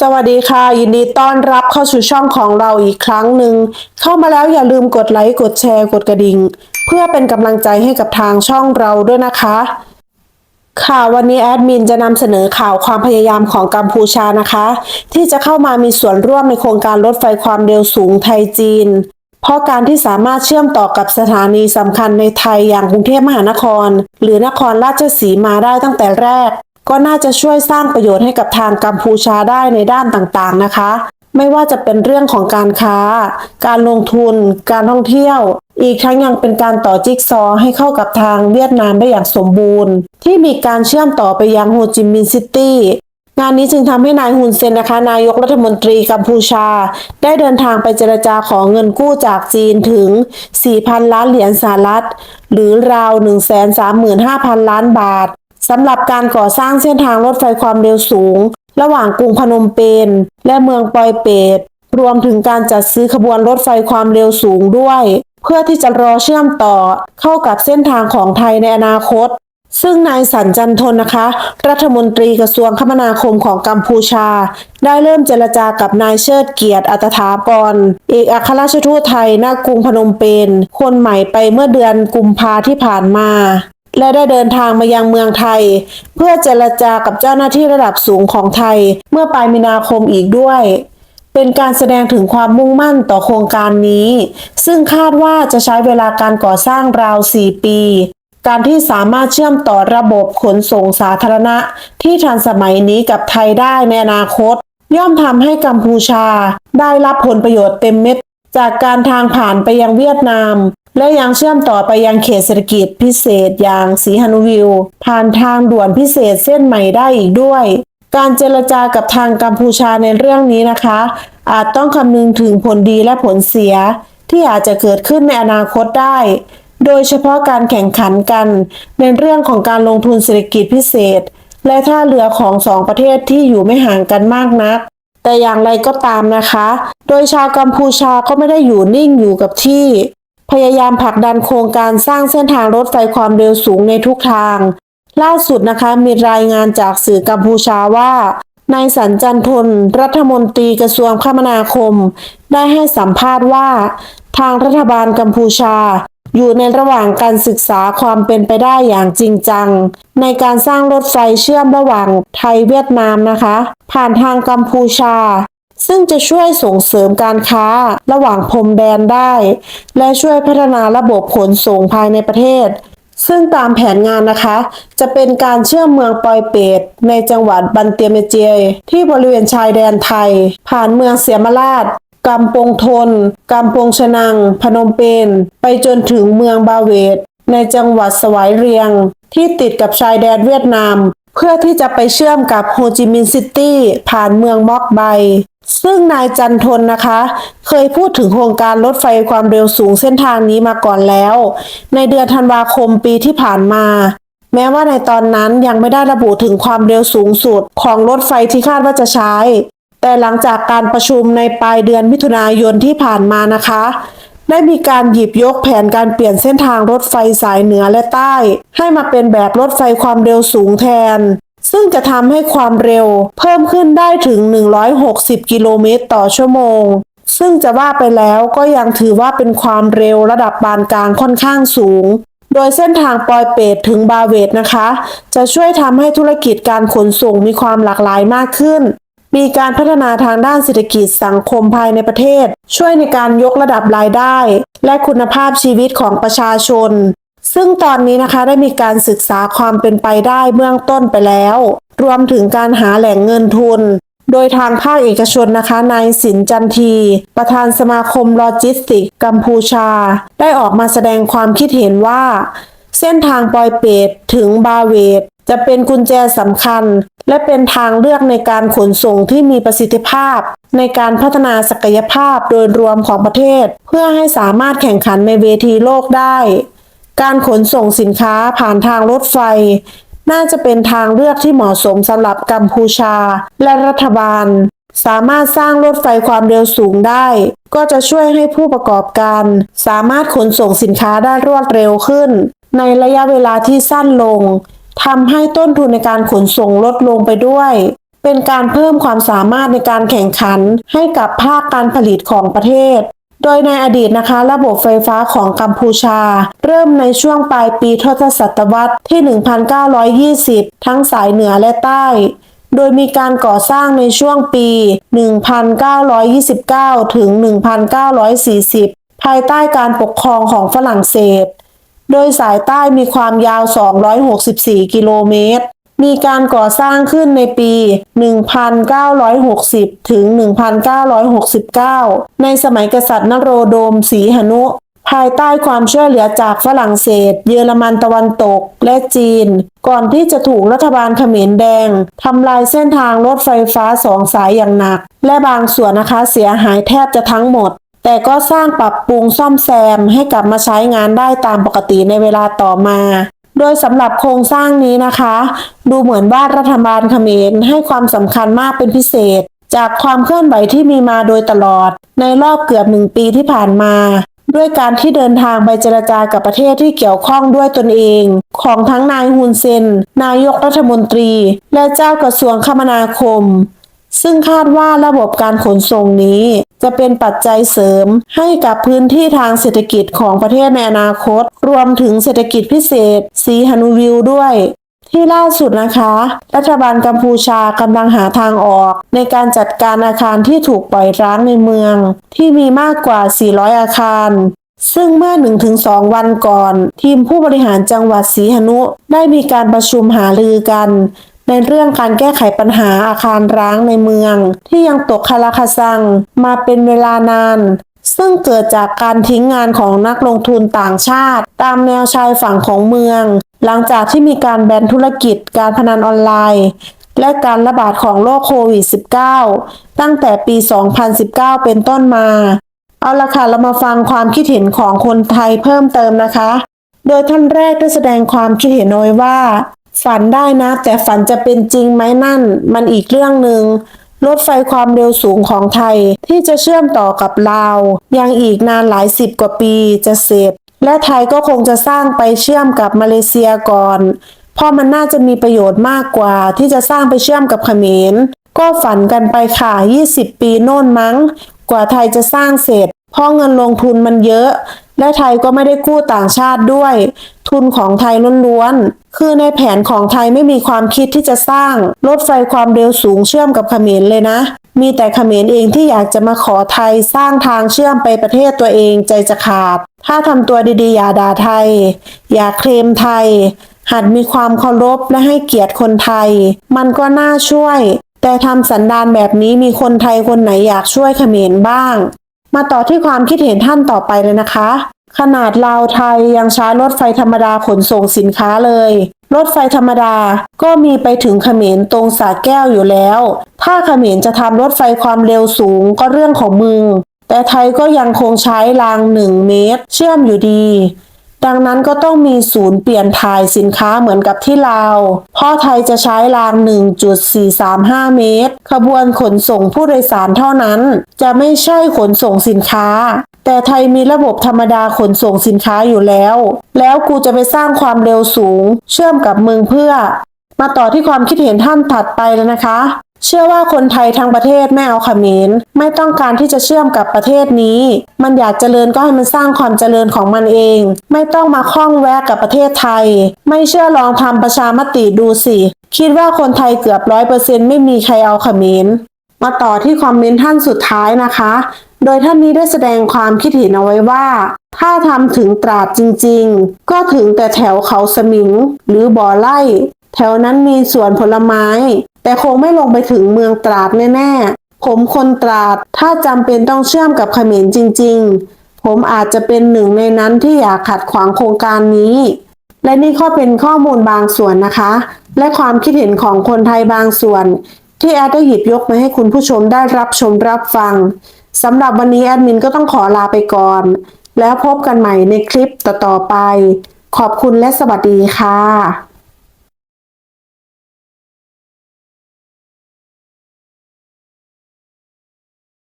สวัสดีค่ะ ยินดีต้อนรับเข้าสู่ช่องของเราอีกครั้งหนึ่ง เข้ามาแล้วอย่าลืมกดไลค์กดแชร์กดกระดิ่ง เพื่อเป็นกำลังใจให้กับทางช่องเราด้วยนะคะ ค่ะวันนี้แอดมินจะนำเสนอข่าวความพยายามของกัมพูชานะคะ ที่จะเข้ามามีส่วนร่วมในโครงการรถไฟความเร็วสูงไทยจีน เพราะการที่สามารถเชื่อมต่อกับสถานีสำคัญในไทยอย่างกรุงเทพมหานคร หรือนครราชสีมาได้ตั้งแต่แรก ก็น่าจะช่วยสร้างประโยชน์ให้กับทางกัมพูชาได้ในด้านต่างๆนะคะ ไม่ว่าจะเป็นเรื่องของการค้า การลงทุน การท่องเที่ยว อีกทั้งยังเป็นการต่อจิ๊กซอให้เข้ากับทางเวียดนามได้อย่างสมบูรณ์ ที่มีการเชื่อมต่อไปยังโฮจิมินห์ซิตี้งานนี้จึงทำให้นายฮุนเซนนะคะ นายกรัฐมนตรีกัมพูชา ได้เดินทางไปเจรจาขอเงินกู้จากจีนถึง 4,000 ล้านเหรียญสหรัฐ หรือราว 135,000 ล้านบาท สำหรับการก่อสร้างเส้นทางรถไฟความเร็วสูง ระหว่างกรุงพนมเปญและเมืองปอยเปตรวมถึงการจัดซื้อขบวนรถไฟความเร็วสูงด้วย เพื่อที่จะรอเชื่อมต่อเข้ากับเส้นทางของไทยในอนาคต ซึ่งนายสันจันทนนะคะ รัฐมนตรีกระทรวงคมนาคมของกัมพูชา ได้เริ่มเจรจากับนายเชิดเกียรติอัตถาปรเอกอัครราชทูตไทยณกรุงพนมเปญคนใหม่ไปเมื่อเดือนกุมภาที่ผ่านมา และได้เดินทางมายังเมืองไทย เพื่อเจรจากับเจ้าหน้าที่ระดับสูงของไทยเมื่อปลายมีนาคมอีกด้วย เป็นการแสดงถึงความมุ่งมั่นต่อโครงการนี้ ซึ่งคาดว่าจะใช้เวลาการก่อสร้างราว 4 ปี การที่สามารถเชื่อมต่อระบบขนส่งสาธารณะ ที่ทันสมัยนี้กับไทยได้ในอนาคต ย่อมทำให้กัมพูชาได้รับผลประโยชน์เต็มเม็ด จากการทางผ่านไปยังเวียดนาม และยังเชื่อมต่อไปยังเขตเศรษฐกิจพิเศษอย่างสีฮานุวิว ผ่านทางด่วนพิเศษเส้นใหม่ได้อีกด้วย การเจรจากับทางกัมพูชาในเรื่องนี้นะคะ อาจต้องคำนึงถึงผลดีและผลเสีย ที่อาจจะเกิดขึ้นในอนาคตได้ โดยเฉพาะการแข่งขันกัน ในเรื่องของการลงทุนเศรษฐกิจพิเศษ และท่าเรือของสองประเทศที่อยู่ไม่ห่างกันมากนัก แต่อย่างไรก็ตามนะคะ โดยชาวกัมพูชาก็ไม่ได้อยู่นิ่งอยู่กับที่ พยายามผลักดันโครงการสร้างเส้นทางรถไฟความเร็วสูงในทุกทาง ล่าสุดนะคะมีรายงานจากสื่อกัมพูชาว่านายสันจันทนรัฐมนตรีกระทรวงคมนาคม ได้ให้สัมภาษณ์ว่า ทางรัฐบาลกัมพูชา อยู่ในระหว่างการศึกษาความเป็นไปได้อย่างจริงจัง ในการสร้างรถไฟเชื่อมระหว่างไทยเวียดนามนะคะ ผ่านทางกัมพูชา ซึ่งจะช่วยส่งเสริมการค้าระหว่างพรมแดนได้ และช่วยพัฒนาระบบขนส่งภายในประเทศ ซึ่งตามแผนงานนะคะ จะเป็นการเชื่อมเมืองปอยเปตในจังหวัดบันเตียเมเจียที่บริเวณชายแดนไทย ผ่านเมืองเสียมราช กำปงทนกำปงชนัง พนมเปญไปจนถึงเมืองบาเวต ในจังหวัดสวายเรียง ที่ติดกับชายแดนเวียดนาม เพื่อที่จะไปเชื่อมกับโฮจิมินห์ซิตี้ผ่านเมืองม็อกไบ ซึ่งนายจันทนนะคะ เคยพูดถึงโครงการรถไฟความเร็วสูงเส้นทางนี้มาก่อนแล้ว ในเดือนธันวาคมปีที่ผ่านมาแม้ว่าในตอนนั้นยังไม่ได้ระบุถึงความเร็วสูงสุดของรถไฟที่คาดว่าจะใช้ แต่หลังจากการประชุมในปลายเดือนมิถุนายนที่ผ่านมานะคะ ได้มีการหยิบยกแผนการเปลี่ยนเส้นทางรถไฟสายเหนือและใต้ ให้มาเป็นแบบรถไฟความเร็วสูงแทน ซึ่งจะทำให้ความเร็วเพิ่มขึ้นได้ถึง 160 กิโลเมตรต่อชั่วโมง ซึ่งจะว่าไปแล้วก็ยังถือว่าเป็นความเร็วระดับปานกลางค่อนข้างสูงโดยเส้นทางปอยเปตถึงบาเวตนะคะ จะช่วยทำให้ธุรกิจการขนส่งมีความหลากหลายมากขึ้น มีการพัฒนาทางด้านเศรษฐกิจสังคมภายในประเทศ ช่วยในการยกระดับรายได้ และคุณภาพชีวิตของประชาชน ซึ่งตอนนี้นะคะได้มีการศึกษาความเป็นไปได้เบื้องต้นไปแล้ว รวมถึงการหาแหล่งเงินทุน โดยทางภาคเอกชนนะคะนายสินจันที ประธานสมาคมโลจิสติกส์กัมพูชา ได้ออกมาแสดงความคิดเห็นว่า เส้นทางปอยเปตถึงบาเวตจะเป็นกุญแจสำคัญ และเป็นทางเลือกในการขนส่งที่มีประสิทธิภาพ ในการพัฒนาศักยภาพโดยรวมของประเทศ เพื่อให้สามารถแข่งขันในเวทีโลกได้ การขนส่งสินค้าผ่านทางรถไฟ น่าจะเป็นทางเลือกที่เหมาะสมสำหรับกัมพูชา และรัฐบาล สามารถสร้างรถไฟความเร็วสูงได้ ก็จะช่วยให้ผู้ประกอบการ สามารถขนส่งสินค้าได้รวดเร็วขึ้น ในระยะเวลาที่สั้นลงทำให้ต้นทุนในการขนส่งลดลงไปด้วย เป็นการเพิ่มความสามารถในการแข่งขันให้กับภาคการผลิตของประเทศ โดยในอดีตนะคะ ระบบไฟฟ้าของกัมพูชา เริ่มในช่วงปลายปีทศศตวรรษที่ 1920 ทั้งสายเหนือและใต้โดยมีการก่อสร้างในช่วงปี 1929 ถึง 1940 ภายใต้การปกครองของฝรั่งเศส โดยสายใต้มีความยาว 264 กิโลเมตร มีการก่อสร้างขึ้นในปี 1960 ถึง 1969 ในสมัยกษัตริย์นโรโดมศรีหนุ ภายใต้ความช่วยเหลือจากฝรั่งเศส เยอรมันตะวันตก และจีน ก่อนที่จะถูกรัฐบาลเขมรแดงทำลายเส้นทางรถไฟฟ้าสองสายอย่างหนัก และบางส่วนนะคะเสียหายแทบจะทั้งหมด แต่ก็สร้างปรับปรุงซ่อมแซมให้กลับมาใช้งานได้ตามปกติในเวลาต่อมา โดยสำหรับโครงสร้างนี้นะคะ ดูเหมือนว่ารัฐบาลเขมรให้ความสำคัญมากเป็นพิเศษ จากความเคลื่อนไหวที่มีมาโดยตลอด ในรอบเกือบหนึ่งปีที่ผ่านมา ด้วยการที่เดินทางไปเจรจากับประเทศที่เกี่ยวข้องด้วยตนเอง ของทั้งนายฮุนเซน นายกรัฐมนตรี และเจ้ากระทรวงคมนาคม ซึ่งคาดว่าระบบการขนส่งนี้ จะเป็นปัจจัยเสริมให้กับพื้นที่ทางเศรษฐกิจของประเทศในอนาคต รวมถึงเศรษฐกิจพิเศษ สีฮานูวิวด้วยที่ล่าสุดนะคะ รัฐบาลกัมพูชากำลังหาทางออก ในการจัดการอาคารที่ถูกปล่อยร้างในเมือง ที่มีมากกว่า 400 อาคาร ซึ่งเมื่อ 1-2 วันก่อน ทีมผู้บริหารจังหวัดศรีหนุได้มีการประชุมหารือกัน ในเรื่องการแก้ไขปัญหาอาคารร้างในเมือง ที่ยังตกคาราคาซังมาเป็นเวลานาน ซึ่งเกิดจากการทิ้งงานของนักลงทุนต่างชาติ ตามแนวชายฝั่งของเมือง หลังจากที่มีการแบนธุรกิจการพนันออนไลน์ และการระบาดของโรคโควิด -19 ตั้งแต่ปี 2019 เป็นต้นมา เอาละค่ะเรามาฟังความคิดเห็นของคนไทยเพิ่มเติมนะคะ โดยท่านแรกได้แสดงความคิดเห็นเอาไว้ว่า ฝันได้นะ แต่ฝันจะเป็นจริงไหมนั่น มันอีกเรื่องหนึ่งรถไฟความเร็วสูงของไทยที่จะเชื่อมต่อกับลาว ยังอีกนานหลายสิบกว่าปีจะเสร็จและไทยก็คงจะสร้างไปเชื่อมกับมาเลเซียก่อน เพราะมันน่าจะมีประโยชน์มากกว่าที่จะสร้างไปเชื่อมกับเขมร ก็ฝันกันไปค่ะ 20 ปีโน่นมั้ง กว่าไทยจะสร้างเสร็จ เพราะเงินลงทุนมันเยอะ และไทยก็ไม่ได้กู้ต่างชาติด้วย ทุนของไทยล้วนๆ คือในแผนของไทยไม่มีความคิดที่จะสร้างรถไฟความเร็วสูงเชื่อมกับเขมรเลยนะ มีแต่เขมรเองที่อยากจะมาขอไทยสร้างทางเชื่อมไปประเทศตัวเองใจจะขาด ถ้าทำตัวดีๆอย่าด่าไทย อย่าเคลมไทย หัดมีความเคารพและให้เกียรติคนไทย มันก็น่าช่วย แต่ทำสันดานแบบนี้มีคนไทยคนไหนอยากช่วยเขมรบ้างมาต่อที่ความคิดเห็นท่านต่อไปเลยนะคะ ขนาดลาวไทยยังใช้รถไฟธรรมดาขนส่งสินค้าเลย รถไฟธรรมดาก็มีไปถึงเขมรตรงสาแก้วอยู่แล้ว ถ้าเขมรจะทำรถไฟความเร็วสูงก็เรื่องของมึง แต่ไทยก็ยังคงใช้รางหนึ่งเมตร เชื่อมอยู่ดี ดังนั้นก็ต้องมีศูนย์เปลี่ยนถ่ายสินค้าเหมือนกับที่ลาว เพราะไทยจะใช้ราง 1.435 เมตร ขบวนขนส่งผู้โดยสารเท่านั้น จะไม่ใช่ขนส่งสินค้า แต่ไทยมีระบบธรรมดาขนส่งสินค้าอยู่แล้ว แล้วกูจะไปสร้างความเร็วสูง เชื่อมกับเมืองเพื่อ มาต่อที่ความคิดเห็นท่านถัดไปเลยนะคะ เชื่อว่าคนไทยทั้งประเทศไม่เอาเขมรไม่ต้องการที่จะเชื่อมกับประเทศนี้ มันอยากเจริญก็ให้มันสร้างความเจริญของมันเอง ไม่ต้องมาคล้องแวะกับประเทศไทย ไม่เชื่อลองทำประชามติดูสิ คิดว่าคนไทยเกือบร้อยเปอร์เซ็นต์ไม่มีใครเอาเขมรมาต่อที่คอมเมนต์ท่านสุดท้ายนะคะ โดยท่านนี้ได้แสดงความคิดเห็นเอาไว้ว่า ถ้าทำถึงตราดจริงๆ ก็ถึงแต่แถวเขาสมิง หรือบ่อไร่แถวนั้นมีสวนผลไม้ แต่คงไม่ลงไปถึงเมืองตราดแน่ๆ ผมคนตราดถ้าจำเป็นต้องเชื่อมกับเขมรจริง ๆ ผมอาจจะเป็นหนึ่งในนั้นที่อยากขัดขวางโครงการนี้ และนี่ก็เป็นข้อมูลบางส่วนนะคะ และความคิดเห็นของคนไทยบางส่วน ที่แอดได้หยิบยกมาให้คุณผู้ชมได้รับชมรับฟังสำหรับวันนี้แอดมินก็ต้องขอลาไปก่อน แล้วพบกันใหม่ในคลิปต่อๆไป ขอบคุณและสวัสดีค่ะ